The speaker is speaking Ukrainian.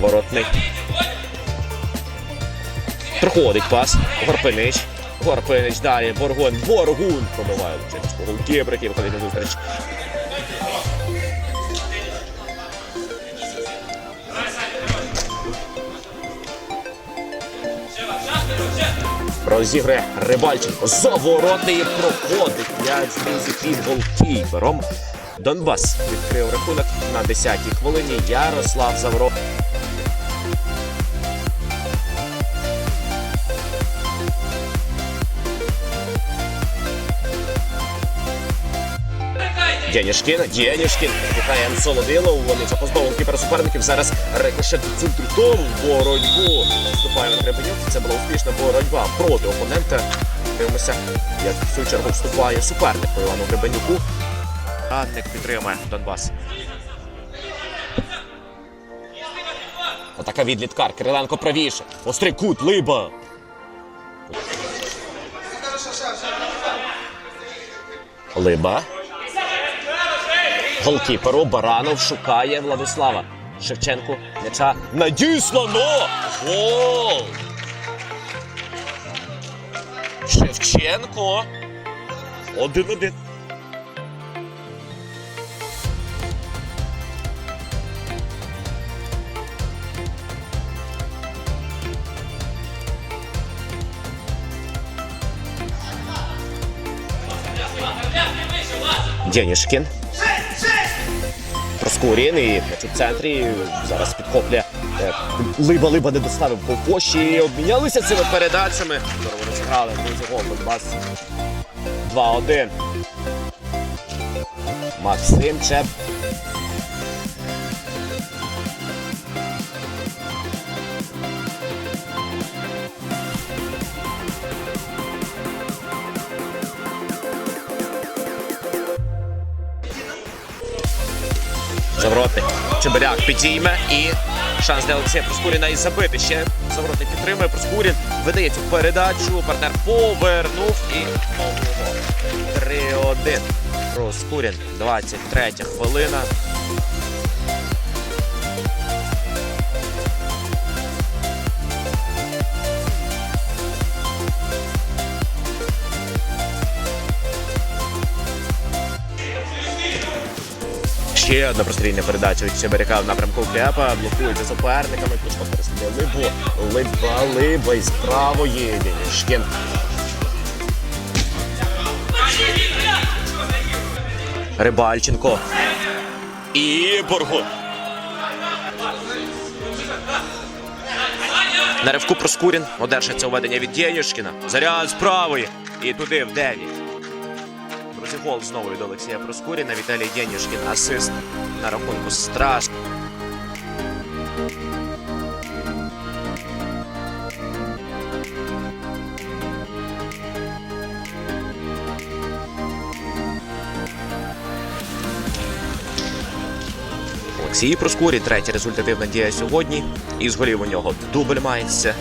Воротний. Проходить пас. Горпинич. Горпинич далі. Боргун. Боргун пробиває Лучинського голкіпер, який виходить на зустріч. Розіграє Рибальченко. Заворотний проходить. М'яч злізі під голкіпером. Донбас відкрив рахунок на 10-й хвилині. Ярослав Завро. Дєнішкін, Дєнішкін, вітає Солодилов, вони запоздовували кіпер суперників. Зараз рикошет центритом боротьбу. Вступає Гребенюк. Це була успішна боротьба проти опонента. Дивимося, як в цю чергу вступає суперник по Івану Гребенюку. Радник підтримує Донбас. Атака від Літкар. Кириленко правіше. Острий кут, Либа. Либа. Голкіперу Баранов шукає Владислава. Шевченку м'яча надіслано! Гол! Шевченко. Один-один. Денішкін. Проскурін і м'яч у центрі. Зараз підхоплює. е, Либа Либа не доставив по поші. Обмінялися цими передачами. Здорово розіграли. Друзі, Донбас. 2-1. Максим Чеп. Завротник. Чебиряк підійме і шанс для Олексія Проскуріна і забити. Ще Завроти підтримує. Проскурін видає цю передачу. Партнер повернув і 3-1. Проскурін. 23 хвилина. Ще одна прострільна передача від Чебиряка в напрямку Кепа. Блокують за суперниками. Кличко переслідує Либу. Либа, Либа із правої. Денішкін. Рибальченко. І Боргун. На ривку Проскурін одержиться уведення від Дєнюшкіна. Заряд з правої. І туди в 9. Друзі, гол знову від Олексія Проскуріна. Віталій Дєнюшкін асист на рахунку страшно. Олексій Проскурін, третя результативна дія сьогодні. Із голів у нього дубль мається.